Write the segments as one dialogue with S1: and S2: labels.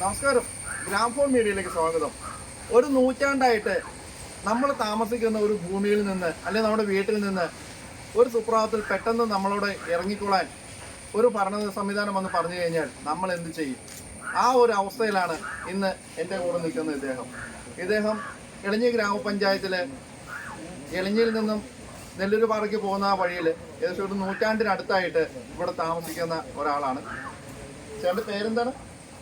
S1: നമസ്കാരം. ഗ്രാംഫോൺ മീഡിയയിലേക്ക് സ്വാഗതം. ഒരു നൂറ്റാണ്ടായിട്ട് നമ്മൾ താമസിക്കുന്ന ഒരു ഭൂമിയിൽ നിന്ന് അല്ലെങ്കിൽ നമ്മുടെ വീട്ടിൽ നിന്ന് ഒരു സുപ്രഭാതത്തിൽ പെട്ടെന്ന് നമ്മളോട് ഇറങ്ങിക്കൊള്ളാൻ ഒരു ഭരണ സംവിധാനം വന്ന് പറഞ്ഞു കഴിഞ്ഞാൽ നമ്മൾ എന്ത് ചെയ്യും? ആ ഒരു അവസ്ഥയിലാണ് ഇന്ന് എന്റെ കൂടെ നിൽക്കുന്ന ഇദ്ദേഹം. ഇദ്ദേഹം എളിഞ്ഞി ഗ്രാമപഞ്ചായത്തിലെ എളിഞ്ഞിയിൽ നിന്നും നെല്ലൂർ പാറയ്ക്ക് പോകുന്ന ആ വഴിയിൽ ഏകദേശം ഒരു നൂറ്റാണ്ടിനടുത്തായിട്ട് ഇവിടെ താമസിക്കുന്ന ഒരാളാണ്. ചേട്ടന്റെ പേരെന്താണ്?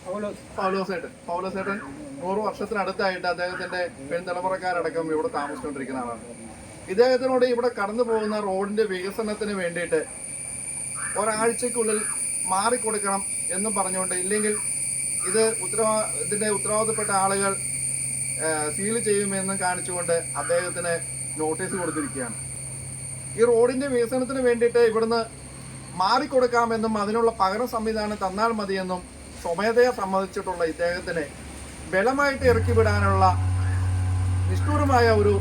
S1: പൗലോസേട്ടൻ പൗലോസേട്ടൻ നൂറ് വർഷത്തിനടുത്തായിട്ട് അദ്ദേഹത്തിന്റെ പെൺതലമുറക്കാരടക്കം ഇവിടെ താമസിച്ചുകൊണ്ടിരിക്കുന്ന ആളാണ്. ഇദ്ദേഹത്തിനോട് ഇവിടെ കടന്നു പോകുന്ന റോഡിന്റെ വികസനത്തിന് വേണ്ടിയിട്ട് ഒരാഴ്ചക്കുള്ളിൽ മാറിക്കൊടുക്കണം എന്നും പറഞ്ഞുകൊണ്ട് ഇല്ലെങ്കിൽ ഇത് ഉത്തരവാ ഇതിന്റെ ഉത്തരവാദിത്തപ്പെട്ട ആളുകൾ സീൽ ചെയ്യുമെന്നും കാണിച്ചുകൊണ്ട് അദ്ദേഹത്തിന് നോട്ടീസ് കൊടുത്തിരിക്കുകയാണ്. ഈ റോഡിന്റെ വികസനത്തിന് വേണ്ടിയിട്ട് ഇവിടുന്ന് മാറിക്കൊടുക്കാമെന്നും അതിനുള്ള പകരം സംവിധാനം തന്നാൽ മതിയെന്നും സ്വമേധയാ സമ്മതിച്ചിട്ടുള്ള ഇദ്ദേഹത്തിനെ ബലമായിട്ട് ഇറക്കി വിടാനുള്ള നിഷ്ഠൂരമായ ഒരു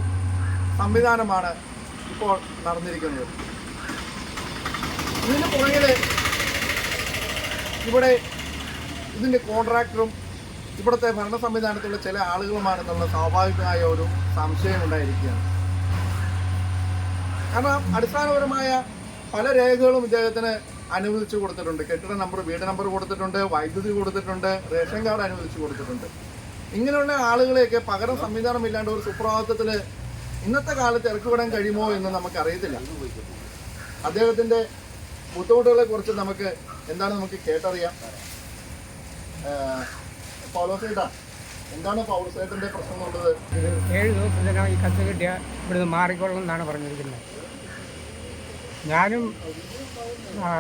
S1: സംവിധാനമാണ് ഇപ്പോൾ നടന്നിരിക്കുന്നത്. ഇതിന് പുറകിൽ ഇവിടെ ഇതിന്റെ കോൺട്രാക്ടറും ഇവിടുത്തെ ഭരണ സംവിധാനത്തിലുള്ള ചില ആളുകളുമാണെന്നുള്ള സ്വാഭാവികമായ ഒരു സംശയം ഉണ്ടായിരിക്കുകയാണ്. കാരണം അടിസ്ഥാനപരമായ പല രേഖകളും ഇദ്ദേഹത്തിന് അനുവദിച്ചു കൊടുത്തിട്ടുണ്ട്. കെട്ടിട നമ്പർ വീട് നമ്പർ കൊടുത്തിട്ടുണ്ട് വൈദ്യുതി കൊടുത്തിട്ടുണ്ട് റേഷൻ കാർഡ് അനുവദിച്ചു കൊടുത്തിട്ടുണ്ട്. ഇങ്ങനെയുള്ള ആളുകളെയൊക്കെ പകരം സംവിധാനം ഇല്ലാണ്ട് ഒരു സുപ്രഭാതത്തിൽ ഇന്നത്തെ കാലത്ത് ഇറക്കിവിടാൻ കഴിയുമോ എന്ന് നമുക്ക് അറിയത്തില്ല. അദ്ദേഹത്തിന്റെ ബുദ്ധിമുട്ടുകളെ കുറിച്ച് നമുക്ക് എന്താണ് നമുക്ക് കേട്ടറിയാം. എന്താണ് പ്രശ്നം
S2: ഏഴ് ദിവസത്തിനകം ഈ കത്ത് കിട്ടിയ ഇവിടുന്ന് മാറിക്കൊള്ളണം എന്നാണ് പറഞ്ഞിരിക്കുന്നത്. ഞാനും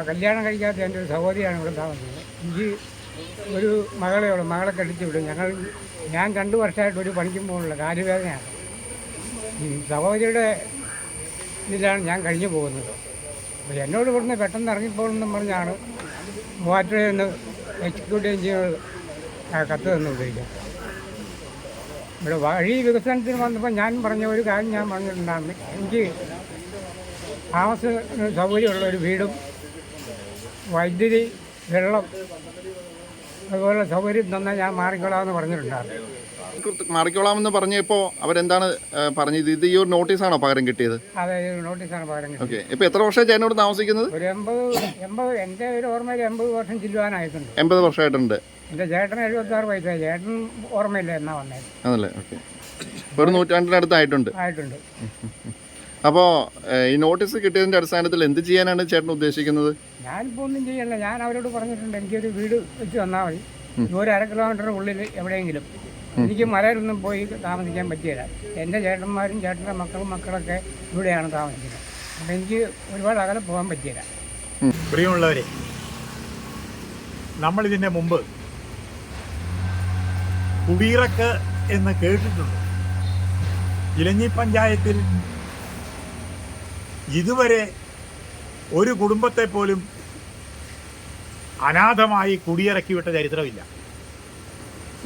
S2: കല്യാണം കഴിക്കാത്ത എന്റെ ഒരു സഹോദരിയാണ് ഇവിടെ താമസിക്കുന്നത്. എനിക്ക് ഒരു മകളെ ഉള്ളു മകളെ കെട്ടിച്ചു വിടും. ഞങ്ങൾ ഞാൻ രണ്ട് വർഷമായിട്ട് ഒരു പണിക്കും പോകുന്നില്ല കാലുവേദനയാണ്. ഈ സഹോദരിയുടെ ഇതിലാണ് ഞാൻ കഴിഞ്ഞു പോകുന്നത്. അപ്പോൾ എന്നോട് ഇവിടുന്ന് പെട്ടെന്ന് ഇറങ്ങിപ്പോകണമെന്നും പറഞ്ഞാണ് മൂവാറ്റുപുഴയിൽ നിന്ന് എക്സിക്യൂട്ടീവ് എഞ്ചിനീയർ കത്ത് തന്നു ഉപയോഗിക്കാം ഇവിടെ വഴി വികസനത്തിന് വന്നപ്പോൾ ഞാൻ പറഞ്ഞ ഒരു കാര്യം ഞാൻ പറഞ്ഞിട്ടുണ്ടായിരുന്നു. എനിക്ക് താമസ സൗകര്യമുള്ള ഒരു വീടും വൈദ്യുതി വെള്ളം അതുപോലെ സൗകര്യം തന്നാൽ ഞാൻ മാറിക്കൊള്ളാമെന്ന് പറഞ്ഞിട്ടുണ്ടായിരുന്നു.
S1: മാറിക്കോളാമെന്ന് പറഞ്ഞപ്പോൾ അവരെന്താണ് പറഞ്ഞത്? ഇത് ഈ ഒരു നോട്ടീസാണോ പകരം കിട്ടിയത്?
S2: അതായത് നോട്ടീസാണ് പകരം കിട്ടിയത്.
S1: ഓക്കെ. ഇപ്പോൾ എത്ര വർഷം ചേട്ടനോട് താമസിക്കുന്നത്?
S2: ഒരു എൺപത് എൺപത് എന്റെ ഒരു ഓർമ്മയിൽ എൺപത് വർഷം ചെല്ലുവാനായിട്ടുണ്ട്.
S1: എൺപത് വർഷമായിട്ടുണ്ട്.
S2: എന്റെ ചേട്ടൻ എഴുപത്താറ് വയസ്സായി. ചേട്ടൻ ഓർമ്മയില്ല എന്നാ വന്നേ.
S1: അതല്ലേ ഓക്കെ. ഒരു നൂറ്റാണ്ടിനടുത്തായിട്ടുണ്ട്.
S2: ആയിട്ടുണ്ട്.
S1: അപ്പോൾ ഈ നോട്ടീസ് കിട്ടിയതിന്റെ അടിസ്ഥാനത്തിൽ എന്ത് ചെയ്യാനാണ് ചേട്ടൻ ഉദ്ദേശിക്കുന്നത്?
S2: ഞാനിപ്പോൾ ഒന്നും ചെയ്യല്ല. ഞാൻ അവരോട് പറഞ്ഞിട്ടുണ്ട് എനിക്കൊരു വീട് വെച്ച് തന്നാൽ മതി. ഒരു അര കിലോമീറ്റർ ഉള്ളിൽ എവിടെയെങ്കിലും. എനിക്ക് മലയിലൊന്നും പോയി താമസിക്കാൻ പറ്റിയില്ല. എന്റെ ചേട്ടന്മാരും ചേട്ടന്റെ മക്കളും മക്കളൊക്കെ ഇവിടെയാണ് താമസിക്കുന്നത്. അപ്പം എനിക്ക് ഒരുപാട് അകലെ പോകാൻ പറ്റിയില്ല.
S3: പ്രിയമുള്ളവരെ നമ്മൾ ഇതിന്റെ മുമ്പ് കുടീറക്ക് എന്ന് കേട്ടിട്ടുണ്ട്. ഇലഞ്ഞി പഞ്ചായത്തിൽ ഇതുവരെ ഒരു കുടുംബത്തെ പോലും അനാഥമായി കുടിയിറക്കി വിട്ട ചരിത്രമില്ല.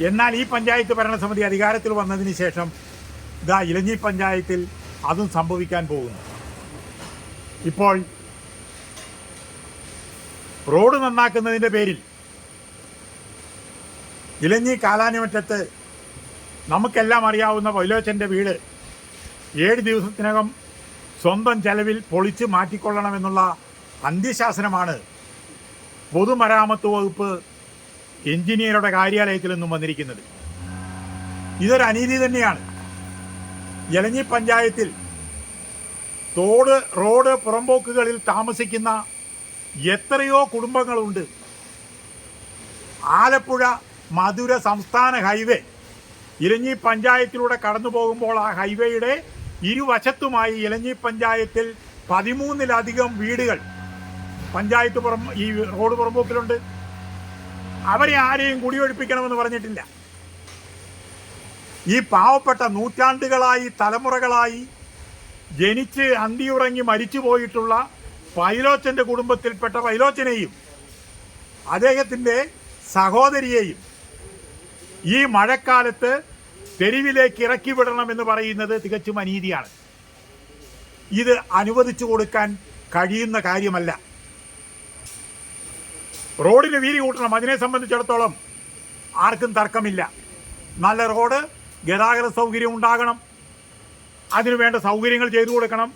S3: എന്നാൽ ഈ പഞ്ചായത്ത് ഭരണസമിതി അധികാരത്തിൽ വന്നതിന് ശേഷം ഇതാ ഇലഞ്ഞി പഞ്ചായത്തിൽ അതും സംഭവിക്കാൻ പോകുന്നു. ഇപ്പോൾ റോഡ് നന്നാക്കുന്നതിന്റെ പേരിൽ ഇലഞ്ഞി കാലാനിമറ്റത്ത് നമുക്കെല്ലാം അറിയാവുന്ന വൈലോച്ചന്റെ വീട് ഏഴ് ദിവസത്തിനകം സ്വന്തം ചെലവിൽ പൊളിച്ച് മാറ്റിക്കൊള്ളണമെന്നുള്ള അന്ത്യശാസനമാണ് പൊതുമരാമത്ത് വകുപ്പ് എഞ്ചിനീയറുടെ കാര്യാലയത്തിൽ നിന്നും വന്നിരിക്കുന്നത്. ഇതൊരു അനീതി തന്നെയാണ്. ഇലഞ്ഞി പഞ്ചായത്തിൽ തോട് റോഡ് പുറമ്പോക്കുകളിൽ താമസിക്കുന്ന എത്രയോ കുടുംബങ്ങളുണ്ട്. ആലപ്പുഴ മധുര സംസ്ഥാന ഹൈവേ ഇലഞ്ഞി പഞ്ചായത്തിലൂടെ കടന്നു പോകുമ്പോൾ ആ ഹൈവേയുടെ ഇരുവശത്തുമായി ഇലഞ്ഞി പഞ്ചായത്തിൽ പതിമൂന്നിലധികം വീടുകൾ. പഞ്ചായത്ത് പുറം ഈ റോഡ് പുറമ്പോക്കിലുണ്ട്. അവരെ ആരെയും കുടിയൊഴിപ്പിക്കണമെന്ന് പറഞ്ഞിട്ടില്ല. ഈ പാവപ്പെട്ട നൂറ്റാണ്ടുകളായി തലമുറകളായി ജനിച്ച് അന്തിയുറങ്ങി മരിച്ചു പോയിട്ടുള്ള പൈലോച്ചന്റെ കുടുംബത്തിൽപ്പെട്ട പൈലോച്ചനെയും അദ്ദേഹത്തിന്റെ സഹോദരിയെയും ഈ മഴക്കാലത്ത് തെരുവിലേക്ക് ഇറക്കി വിടണമെന്ന് പറയുന്നത് തികച്ചും അനീതിയാണ്. ഇത് അനുവദിച്ചു കൊടുക്കാൻ കഴിയുന്ന കാര്യമല്ല. റോഡിന് വീതി കൂട്ടണം. അതിനെ സംബന്ധിച്ചിടത്തോളം ആർക്കും തർക്കമില്ല. നല്ല റോഡ് ഗതാഗത സൗകര്യം ഉണ്ടാകണം. അതിനു വേണ്ട സൗകര്യങ്ങൾ ചെയ്തു കൊടുക്കണം.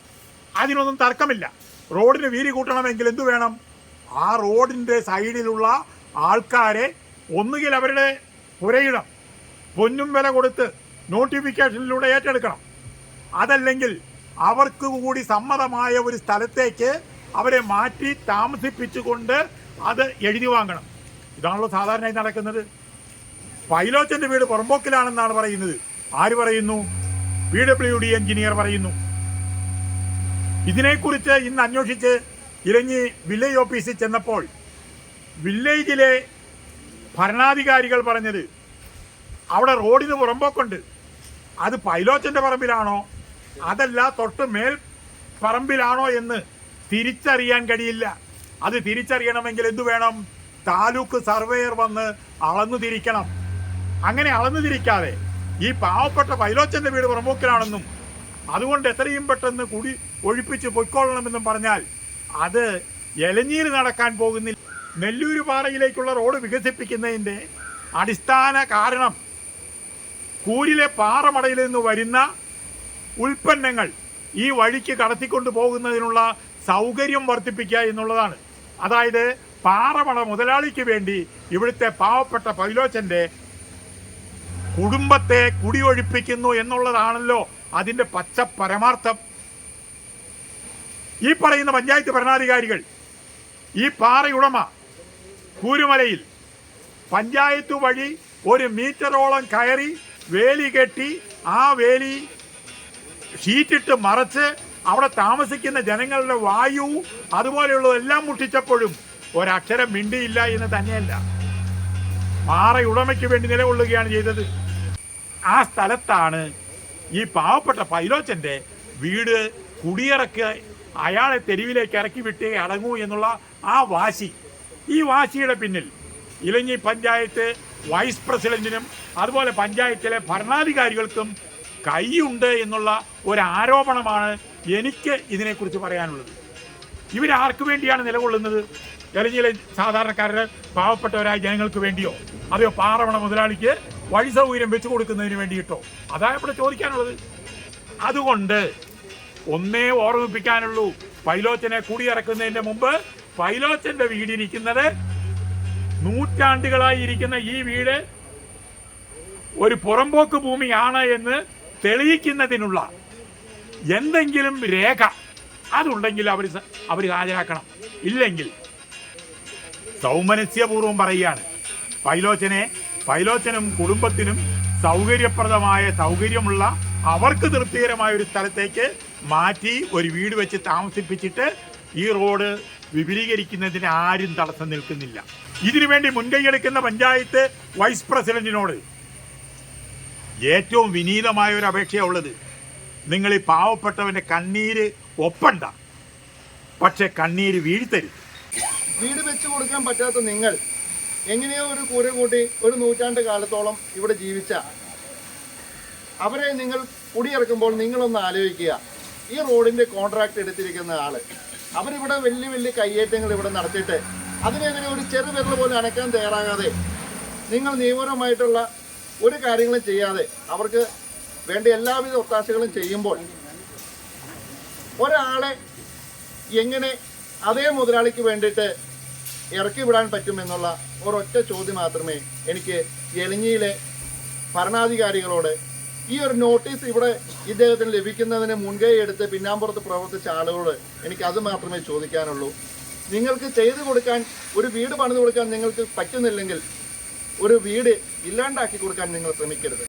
S3: അതിനൊന്നും തർക്കമില്ല. റോഡിന് വീതി കൂട്ടണമെങ്കിൽ എന്തു വേണം? ആ റോഡിന്റെ സൈഡിലുള്ള ആൾക്കാരെ ഒന്നുകിൽ അവരുടെ പുരയിടം പൊന്നും വില കൊടുത്ത് നോട്ടിഫിക്കേഷനിലൂടെ ഏറ്റെടുക്കണം. അതല്ലെങ്കിൽ അവർക്ക് കൂടി സമ്മതമായ ഒരു സ്ഥലത്തേക്ക് അവരെ മാറ്റി താമസിപ്പിച്ചുകൊണ്ട് അത് എഴുതി വാങ്ങണം. ഇതാണല്ലോ സാധാരണയായി നടക്കുന്നത്. പൈലോച്ചന്റെ വീട് പുറമ്പോക്കിലാണെന്നാണ് പറയുന്നത്. ആര് പറയുന്നു? പി ഡബ്ല്യു ഡി എഞ്ചിനീയർ പറയുന്നു. ഇതിനെക്കുറിച്ച് ഇന്ന് അന്വേഷിച്ച് ഇറങ്ങി വില്ലേജ് ഓഫീസിൽ ചെന്നപ്പോൾ വില്ലേജിലെ ഭരണാധികാരികൾ പറഞ്ഞത് അവിടെ റോഡിന് പുറമ്പോക്കുണ്ട്. അത് പൈലോച്ചന്റെ പറമ്പിലാണോ? അതല്ല തൊട്ട് മേൽ പറമ്പിലാണോ എന്ന് തിരിച്ചറിയാൻ കഴിയില്ല. അത് തിരിച്ചറിയണമെങ്കിൽ എന്തു വേണം? താലൂക്ക് സർവേയർ വന്ന് അളന്നു തിരിക്കണം. അങ്ങനെ അളന്നു തിരിക്കാതെ ഈ പാവപ്പെട്ട പൈലോച്ചന്റെ വീട് പുറമ്പോക്കിലാണെന്നും അതുകൊണ്ട് എത്രയും പെട്ടെന്ന് കുടി ഒഴിപ്പിച്ച് പൊയ്ക്കൊള്ളണമെന്നും പറഞ്ഞാൽ അത് എലഞ്ഞീര് നടക്കാൻ പോകുന്നില്ല. നെല്ലൂർ പാറയിലേക്കുള്ള റോഡ് വികസിപ്പിക്കുന്നതിന്റെ അടിസ്ഥാന കാരണം കൂരിലെ പാറമടയിൽ നിന്ന് വരുന്ന ഉൽപ്പന്നങ്ങൾ ഈ വഴിക്ക് കടത്തിക്കൊണ്ട് പോകുന്നതിനുള്ള സൗകര്യം വർദ്ധിപ്പിക്കുക എന്നുള്ളതാണ്. അതായത് പാറമട മുതലാളിക്ക് വേണ്ടി ഇവിടുത്തെ പാവപ്പെട്ട പൈലോച്ചന്റെ കുടുംബത്തെ കുടിയൊഴിപ്പിക്കുന്നു എന്നുള്ളതാണല്ലോ അതിന്റെ പച്ച പരമാർത്ഥം ഈ പറയുന്ന പഞ്ചായത്ത് ഭരണാധികാരികൾ ഈ പാറയുടമ കൂരുമലയിൽ പഞ്ചായത്ത് വഴി ഒരു മീറ്ററോളം കയറി വേലി കെട്ടി ആ വേലി ഷീറ്റിട്ട് മറച്ച് അവിടെ താമസിക്കുന്ന ജനങ്ങളുടെ വായു അതുപോലെയുള്ളതെല്ലാം മുട്ടിച്ചപ്പോഴും ഒരക്ഷരം മിണ്ടിയില്ല എന്ന് തന്നെയല്ല. പാറയുടമയ്ക്ക് വേണ്ടി നിലകൊള്ളുകയാണ് ചെയ്തത്. ആ സ്ഥലത്താണ് ഈ പാവപ്പെട്ട പൈലോച്ചന്റെ വീട് കുടിയിറക്കുക അയാളെ തെരുവിലേക്ക് ഇറക്കി വിട്ടേ അടങ്ങൂ എന്നുള്ള ആ വാശി. ഈ വാശിയുടെ പിന്നിൽ ഇലഞ്ഞി പഞ്ചായത്ത് വൈസ് പ്രസിഡന്റിനും അതുപോലെ പഞ്ചായത്തിലെ ഭരണാധികാരികൾക്കും കൈയുണ്ട് എന്നുള്ള ഒരു ആരോപണമാണ് എനിക്ക് ഇതിനെക്കുറിച്ച് പറയാനുള്ളത്. ഇവരാർക്ക് വേണ്ടിയാണ് നിലകൊള്ളുന്നത്? അല്ലെങ്കിൽ സാധാരണക്കാരുടെ പാവപ്പെട്ടവരായ ജനങ്ങൾക്ക് വേണ്ടിയോ? അതെയോ പാറവണ മുതലാളിക്ക് വഴി സൗകര്യം വെച്ചു കൊടുക്കുന്നതിന് വേണ്ടിയിട്ടോ? അതാ ഇവിടെ ചോദിക്കാനുള്ളത്. അതുകൊണ്ട് ഒന്നേ ഓർമ്മിപ്പിക്കാനുള്ളൂ. പൈലോച്ചനെ കുടിയിറക്കുന്നതിന്റെ മുമ്പ് പൈലോച്ചന്റെ വീടിരിക്കുന്നത് നൂറ്റാണ്ടുകളായി ഇരിക്കുന്ന ഈ വീട് ഒരു പുറമ്പോക്ക് ഭൂമിയാണ് എന്ന് തെളിയിക്കുന്നതിനുള്ള എന്തെങ്കിലും രേഖ അതുണ്ടെങ്കിൽ അവർ അവർ ഹാജരാക്കണം. ഇല്ലെങ്കിൽ സൗമനസ്യപൂർവം പറയുകയാണ്. പൈലോച്ചനെ പൈലോച്ചനും കുടുംബത്തിനും സൗകര്യപ്രദമായ സൗകര്യമുള്ള അവർക്ക് തൃപ്തികരമായ ഒരു സ്ഥലത്തേക്ക് മാറ്റി ഒരു വീട് വെച്ച് താമസിപ്പിച്ചിട്ട് ഈ റോഡ് വിപുലീകരിക്കുന്നതിന് ആരും തടസ്സം നിൽക്കുന്നില്ല. ഇതിനുവേണ്ടി മുൻകൈയെടുക്കുന്ന പഞ്ചായത്ത് വൈസ് പ്രസിഡന്റിനോട് ഏറ്റവും വിനീതമായ ഒരു അപേക്ഷയുള്ളത് നിങ്ങൾ ഈ പാവപ്പെട്ടവന്റെ കണ്ണീര് ഒപ്പണ്ട. പക്ഷെ കണ്ണീര് വീഴ്ത്തരുത്.
S1: വീട് വെച്ചു കൊടുക്കാൻ പറ്റാത്ത നിങ്ങൾ എങ്ങനെയോ ഒരു കൂര കൂട്ടി ഒരു നൂറ്റാണ്ട് കാലത്തോളം ഇവിടെ ജീവിച്ച അവരെ നിങ്ങൾ കുടിയിറക്കുമ്പോൾ നിങ്ങളൊന്ന് ആലോചിക്കുക. ഈ റോഡിന്റെ കോൺട്രാക്ട് എടുത്തിരിക്കുന്ന ആൾ അവരിവിടെ വലിയ വലിയ കയ്യേറ്റങ്ങൾ ഇവിടെ നടത്തിയിട്ട് അതിനെതിരെ ഒരു ചെറുവിരൽ പോലും അനക്കാൻ തയ്യാറാകാതെ നിങ്ങൾ നിയമപരമായിട്ടുള്ള ഒരു കാര്യങ്ങളും ചെയ്യാതെ അവർക്ക് വേണ്ട എല്ലാവിധ ഒത്താശകളും ചെയ്യുമ്പോൾ ഒരാളെ എങ്ങനെ അതേ മുതലാളിക്ക് വേണ്ടിയിട്ട് ഇറക്കി വിടാൻ പറ്റുമെന്നുള്ള ഒരൊറ്റ ചോദ്യം മാത്രമേ എനിക്ക് എലിഞ്ഞിയിലെ ഭരണാധികാരികളോട് ഈ ഒരു നോട്ടീസ് ഇവിടെ ഇദ്ദേഹത്തിന് ലഭിക്കുന്നതിന് മുൻകൈ എടുത്ത് പിന്നാമ്പുറത്ത് പ്രവർത്തിച്ച ആളുകളോട് എനിക്ക് അത് മാത്രമേ ചോദിക്കാനുള്ളൂ. നിങ്ങൾക്ക് ചെയ്തു കൊടുക്കാൻ ഒരു വീട് പണിത് കൊടുക്കാൻ നിങ്ങൾക്ക് പറ്റുന്നില്ലെങ്കിൽ ഒരു വീട് ഇല്ലാണ്ടാക്കി കൊടുക്കാൻ നിങ്ങൾ ശ്രമിക്കരുത്.